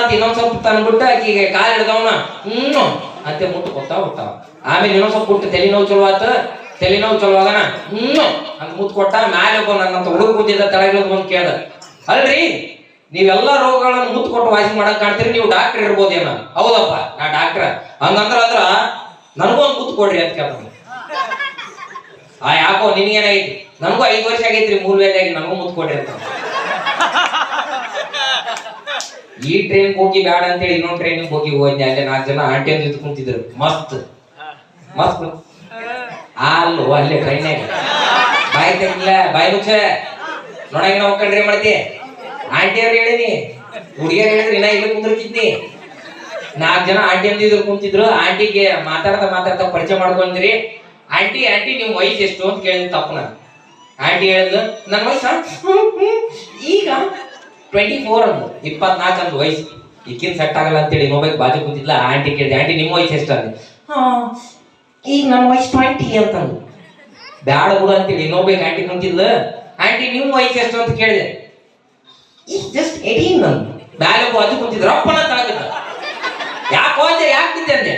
ಅಂತ ಇನ್ನೊಂದ್ ಸ್ವಲ್ಪ ತಂದ್ಬಿಟ್ಟು ಆಕಿಗೆ ಕಾಲ್ ಹಿಡ್ದವನ. ಹ್ಮ್ ಅಂತ ಮುಟ್ಟು ಕೊಡ್ತಾ ಹೋಗ್ತಾವ ಆಮೇಲೆ ಇನ್ನೊಂದ್ ಸ್ವಲ್ಪ ಬಿಟ್ಟು ತಲೆನೋವು ಚಲೋ ಆತ. ತಲೆನೋವು ಚಲೋ ಆಗನ ಹ್ಮ್, ಅಂತ ಮುತ್ತು ಕೊಟ್ಟ. ಮ್ಯಾಲೆ ಒಬ್ಬ ನನ್ನಂತ ಹುಡುಗ ಕೂತಿದ್ದ ತಳಗಿಳಿದ್ ಬಂದು ಕೇಳ್ದ. ಅಲ್ರಿ, ನೀವೆಲ್ಲ ರೋಗಗಳನ್ನ ಮುತ್ತು ಕೊಟ್ಟು ವಾಸಿ ಮಾಡಕ್ ಕಾಣ್ತೀರಿ, ನೀವು ಡಾಕ್ಟರ್ ಇರ್ಬೋದೇನ. ಹೌದಪ್ಪ, ನಾ ಡಾಕ್ಟರ್. ಹಂಗಂದ್ರ ಅಂದ್ರ ನನಗೂ ಒಂದು ಮುತ್ತು ಕೊಡ್ರಿ ಅಂತ ಕೇಳ್ತಾನೆ ಆ ಯಾಕೋ ನಿನ್ಗೇನಾಗೈತಿ? ನನಗೂ ಐದು ವರ್ಷ ಆಗೈತ್ರಿ, ಮೂರ್ ವೇಲೆ ಆಗಿ ನನಗೂ ಮುತ್ತು ಕೊಡ್ರಿ ಅಂತ. ಈ ಟ್ರೈನ್ ಹೋಗಿ ಅಂತ ಹೇಳಿ ಇನ್ನೊಂದು ಟ್ರೈನ್ ಹೋಗಿ ಹೋದ್ನಿ, ಅಲ್ಲಿ ನಾಲ್ಕು ಜನ ಆಂಟಿ ಅಂತ ಕುಂತಿದ್ರು. ಮಸ್ತ್. ಮಸ್ತ್ ಅಲ್ಲೋ, ಅಲ್ಲೇ ಟ್ರೈನ್ಯಾಗ ಬಾಯಿ ತೆಗಿಲ್ಲ ಬಾಯಿ ಮುಚ್ಚ. ನೋಡಂಗಿನ ನಾವು ಕಂಡ್ರಿ ಮಾಡ್ತಿ. ಆಂಟಿ ಅವ್ರು ಹೇಳಿನಿ. ಹುಡುಗಿಯರು ಹೇಳಿದ್ರಿ, ಇನ್ನ ಇಲ್ಲಿ ಕುಂದಿರ್ತಿದ್ನಿ ನಾಲ್ಕು ಜನ ಆಂಟಿ ಅಂದಿದ್ರು ಕುಂತಿದ್ರು. ಆಂಟಿಗೆ ಮಾತಾಡ್ತಾ ಮಾತಾಡ್ತಾ ಪರಿಚಯ ಮಾಡ್ಕೊಂಡ್ರಿ. ಆಂಟಿ ಆಂಟಿ, ನಿಮ್ ವಯಸ್ಸು ಎಷ್ಟು ಅಂತ ಕೇಳಿದ್ ತಪ್ಪು ನಾನು. ಆಂಟಿ ಹೇಳಿದ್ ನನ್ನ ವಯಸ್ಸ? ಟ್ವೆಂಟಿ ಫೋರ್ ಅಂದು ಇಪ್ಪತ್ನಾಲ್ಕು ಅಂದ್ ವಯಸ್ಸು ಈಗಿನ ಸೆಟ್ ಆಗಲ್ಲ ಅಂತೇಳಿ ಮೊಬೈಲ್ ಬಾಜು ಕೂತಿದ್ಲ. ಆಂಟಿ ಕೇಳಿದೆ ಆಂಟಿ ನಿಮ್ಮ ವಯಸ್ಸು ಎಷ್ಟು? ಅಂದೆ. ಈಗ ನನ್ನ ವಯಸ್ಸು ಟ್ವೆಂಟಿ ಅಂತಂದು. ಬ್ಯಾಡ ಬಿಡು ಅಂತೇಳಿ ನೋಬೇಕು ಆಂಟಿ ಕುಂತಿದ್ಲ. ಆಂಟಿ ನಿಮ್ಮ ವಯಸ್ಸು ಎಷ್ಟು? ಅಂತ ಕೇಳಿದೆ. ಈಗ ಜಸ್ಟ್ ಏಟೀನ್ ಅಂದು. ಬ್ಯಾಲೆ ಬಾಜು ಕುಂತಿದ್ರು ಅಪ್ಪನ ತಳಗಿದ್ದ ಯಾಕೆ ಹೋದೆ ಯಾಕೆ ಬಿದ್ದೆ ಅಂದೆ?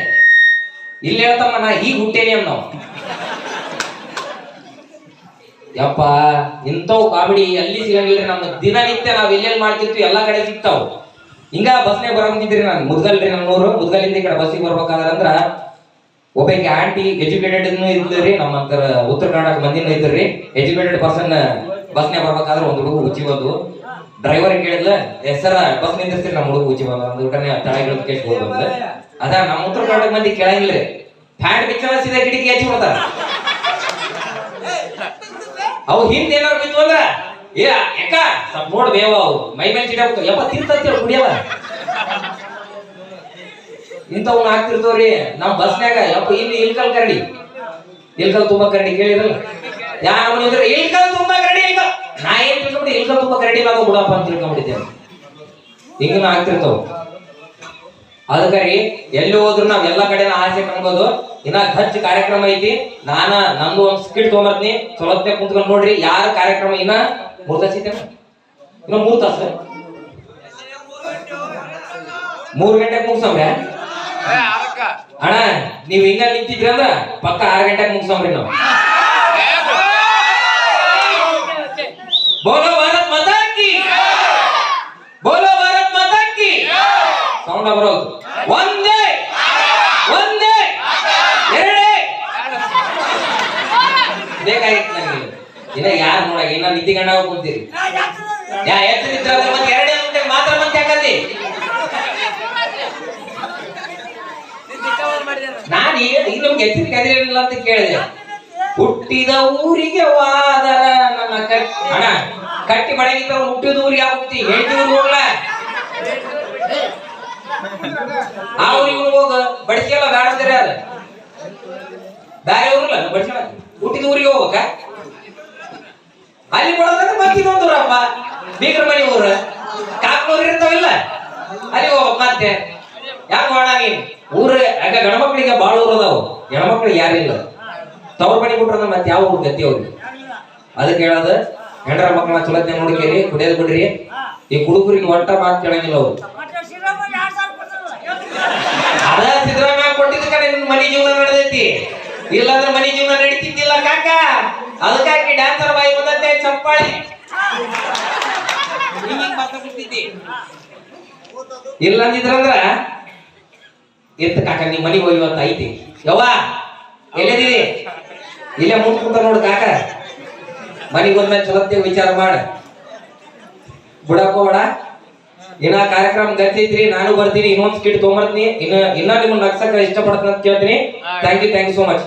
ಇಲ್ಲಿ ಹೇಳ್ತಮ್ಮ, ನಾ ಈಗ ಹುಟ್ಟೇನಿ ಅನ್ನ ನಾವು. ಯಪ್ಪ, ಇಂಥವು ಕಾಮಿಡಿ ಎಲ್ಲಿ ಸಿಗಂಗಿಲ್ರಿ? ನಮ್ಮ ದಿನನಿತ್ಯ ನಾವ್ ಎಲ್ಲೆಲ್ಲಿ ಮಾಡ್ತಿರ್ತೀವಿ, ಎಲ್ಲಾ ಕಡೆ ಸಿಗ್ತಾವ. ಹಿಂಗ ಬಸ್ನೇ ಬರಂಗಿದ್ರಿ ನಾನು. ಮುದ್ಗಲ್ರಿ ನಮ್ಮೂರು ಮುದ್ಗಲಿಂದ ಈ ಕಡೆ ಬಸ್ಸಿಗೆ ಬರ್ಬೇಕಾದ್ರ ಅಂದ್ರ, ಒಬ್ಬಾಕಿ ಆಂಟಿ ಎಜುಕೇಟೆಡ್ ಇದ್ರಿ ನಮ್ಮಂತರ ಉತ್ತರ ಕರ್ನಾಟಕ ಮಂದಿನೂ ಇದ್ರಿ ಎಜುಕೇಟೆಡ್ ಪರ್ಸನ್ ಬಸ್ನೇ ಬರ್ಬೇಕಾದ್ರೆ ಒಂದು ಹುಡುಗ ಉಚ್ಚಿ ಬಂದು ಡ್ರೈವರ್ ಕೇಳಿದ್ಲ ಹೆಸರ ಬಸ್ ನಿಂದಿರ್ತೀರಿ ನಮ್ಮ ಹುಡುಗ ಉಚ್ಚಿ ಬಂದ. ಒಂದು ಊಟನೇ ತಳಗಿಳಿದ ಕೇಸ್ ಬಂದ ಅದ ನಮ್ಮ ಉತ್ತರ ಕರ್ನಾಟಕ ಮಂದಿ ಕೇಳಂಗಿಲ್ರಿ. ಫ್ಯಾಂಟ್ ಬಿಚ್ಚನ ಸೀದಾ ಕಿಟಕಿ ಹಚ್ಚಿ ಬಿಡ್ತಾರ. ಅವು ಹಿಂದೆ ಏನಾರು ಬಿದ್ದು ಅಂದ್ರ, ಏ, ಯಾಕ? ಸ್ವಲ್ಪ ನೋಡ್ ಬೇವ ಅವು. ಮೈ ಮೇಲೆ ಚಿಟ ಯಪ್ಪ ತಿಂತಂತೇಳಿ ಕುಡಿಯಲ್ಲ ಇಂಥವ್ನ ಹಾಕ್ತಿರ್ತವ್ರಿ ನಮ್ ಬಸ್ನ್ಯಾಗ, ಯಪ್ಪ, ಇಲ್ಲಿ ಇಲ್ಕಲ್ ಕರಡಿ. ಇಲ್ಕಲ್ ತುಂಬಾ ಕರಡಿ ಕೇಳಿರಲ್ಲ ಯಾವ ಇದ್ರೆ, ಇಲ್ಕಲ್ ತುಂಬಾ ಕರಡಿ, ಇಲ್ಕಲ್. ನಾ ಏನ್ ತಿಳ್ಕೊಂಡು ಇಲ್ಕಲ್ ತುಂಬಾ ಕರಡಿ ನಾವು ಬಿಡಪ್ಪ ಅಂತ ತಿಳ್ಕೊಂಡ್ಬಿಟ್ಟಿದ್ದೇವೆ ಹಿಂಗ ಆಗ್ತಿರ್ತಾವ. ಅದಕ್ಕೆ ರೀ ಎಲ್ಲಿ ಹೋದ್ರು ನಾವ್ ಎಲ್ಲಾ ಕಡೆ ಆಸೆ ಕಾಣ್ಬೋದು ಇನ್ನ ಖರ್ಚ್ ಕಾರ್ಯಕ್ರಮ ಐತಿ. ನಾನ, ನಂದು ಒಂದ್ ಸ್ಕಿಟ್ ತೊಗೊಂಬರ್ತೀನಿ. ಚಲೋತ್ನೆ ಕುಂತ್ಕೊಂಡ್ ನೋಡ್ರಿ ಯಾರ ಕಾರ್ಯಕ್ರಮ ಇನ್ನ ಮೂರ್ ತಾಸ ಇನ್ನ ಮೂರ್ ತಾಸ. ಮೂರ್ ಗಂಟೆಗೆ ಮುಗ್ಸಮ್ರೆ ಅಣ್ಣ, ನೀವ್ ಹಿಂಗ ನಿಂತಿದ್ರಿ ಅಂದ್ರ ಪಕ್ಕ ಆರ್ ಗಂಟೆಗೆ ಮುಗ್ಸಮ್ರಿ ನಾವು. ಬೋಲೋ ಭಾರತ್ ಮಾತಾ ಕಿ! ಬೋಲೋ ಭಾರತ್ ಮಾತಾ ಕಿ! ಸೌಂಡ್ ಬರೋದು. ಒಂದೇ. ಒಂದೇ. ಎರಡೇ. ನನಗೆ. ಇನ್ನ ಯಾರು ಇನ್ನ ನಿದ್ದೆ ಗಂಡ ಯಾ ಎರಡೇ ಅಂತ, ಮಾತ್ರ ಮತ್ತೆ ಯಾಕಂದಿ ನಾನು ಇನ್ನೊಂದು ಎತ್ತಿನ ಅಂತ ಕೇಳಿದೆ. ಹುಟ್ಟಿದ ಊರಿಗೆ ವಾದರ ನನ್ನ ಕಟ್ ಅಣ್ಣ, ಕಟ್ಟಿ ಹುಟ್ಟಿದ ಊರಿಗೆ ಹೋಗ್ತಿ? ಹೆಂಡತಿ ಊರಿಗೆ ಹೋಗ್ಲ? ಆ ಊರಿಗೆ ಹೋಗ ಬಡಿಸಿಯಲ್ಲ ಬೇಡ ಅಂತಾರೆ ಅದ ಬೇರೆ ಊರಲ್ಲ ಬಡಿಸೋಣ ಹುಟ್ಟಿದ ಊರಿಗೆ ಹೋಗ್ಬೇಕ? ಅಲ್ಲಿ ಕೊಡೋದಂದ್ರೆ ಮತ್ತೆ ಇನ್ನೊಂದು ಊರಪ್ಪ. ಬೀಗ್ರ ಮನೆ ಊರು. ಕಾಕ್ನೂರು ಇರ್ತಾವಿಲ್ಲ? ಅಲ್ಲಿ ಹೋಗ್ಬೇಕು ಮತ್ತೆ. ಯಾಕೆ ಮಾಡ ನೀನ್ ಊರ ಆಗ ಗಣಮಕ್ಳಿಗೆ ಬಾಳ ಊರು ಅದಾವು? ಹೆಣ್ಮಕ್ಳಿಗೆ ಯಾರಿಲ್ಲ ತವ್ರ ಮನೆ ಬಿಟ್ರದ ಮತ್ತೆ ಯಾವ ಊರು ಗತಿ ಅವ್ರಿಗೆ ಅದಕ್ಕೆ ಹೇಳೋದು, ಹೆಂಡ್ರ ಮಕ್ಕಳನ್ನ ಚಲೋತ್ನೆ ನೋಡ್ಕೇರಿ, ಕುಡಿಯೋದು ಬಿಡ್ರಿ. ಈ ಕುಡುಕರಿಗೆ ಒಟ್ಟ ಮಾತು ಕೇಳಂಗಿಲ್ಲ ಅವ್ರು. ಅದ ಸಿದ್ದರಾಮಯ್ಯ ಕೊಟ್ಟಿದ್ದ ಕಡೆ ನಿನ್ ಮನಿ ಜೀವನ ನಡೆದೈತಿ. ಇಲ್ಲಾಂದ್ರೆ ಮನಿ ಜೀವನ ನಡೀತಿದ್ದಿಲ್ಲ ಕಾಕ. ಅದಕ್ಕಾಗಿ ಡ್ಯಾನ್ಸರ್ ಬಾಯಿ ಬಂದತ್ತೆ ಚಪ್ಪಾಳಿ. ಇಲ್ಲ ಅಂದಿದ್ರಂದ್ರ ಎತ್ತ ಕಾಕ, ನಿಮ್ ಮನಿಗೆ ಹೋಗಿ ಇವತ್ತು ಐತಿ. ಯವ್ವ, ಎಲ್ಲಿದ್ದೀರಿ? ಇಲ್ಲೇ ಮುಟ್ಕೊಂತ ಕುಂತ ನೋಡು ಕಾಕ. ಮನಿಗೆ ಹೋದ್ಮೇಲೆ ಚಲೋತ್ತೆ ವಿಚಾರ ಮಾಡ. ಬಿಡಕೋಬೇಡ ಇನ್ನ ಕಾರ್ಯಕ್ರಮ ಗತಿ ನಾನು ಬರ್ತೀನಿ ಇನ್ನೊಂದ್ ಸ್ಕಿಟ್ ತೊಗೊಂಬರ್ತೀನಿ ಇನ್ನ ಇನ್ನ ನಿಮ್ಮನ್ನ ನಗ್ಸಕ ಇಷ್ಟಪಡ್ತೀನಿ ಅಂತ ಕೇಳ್ತೀನಿ. Thank you thank you so much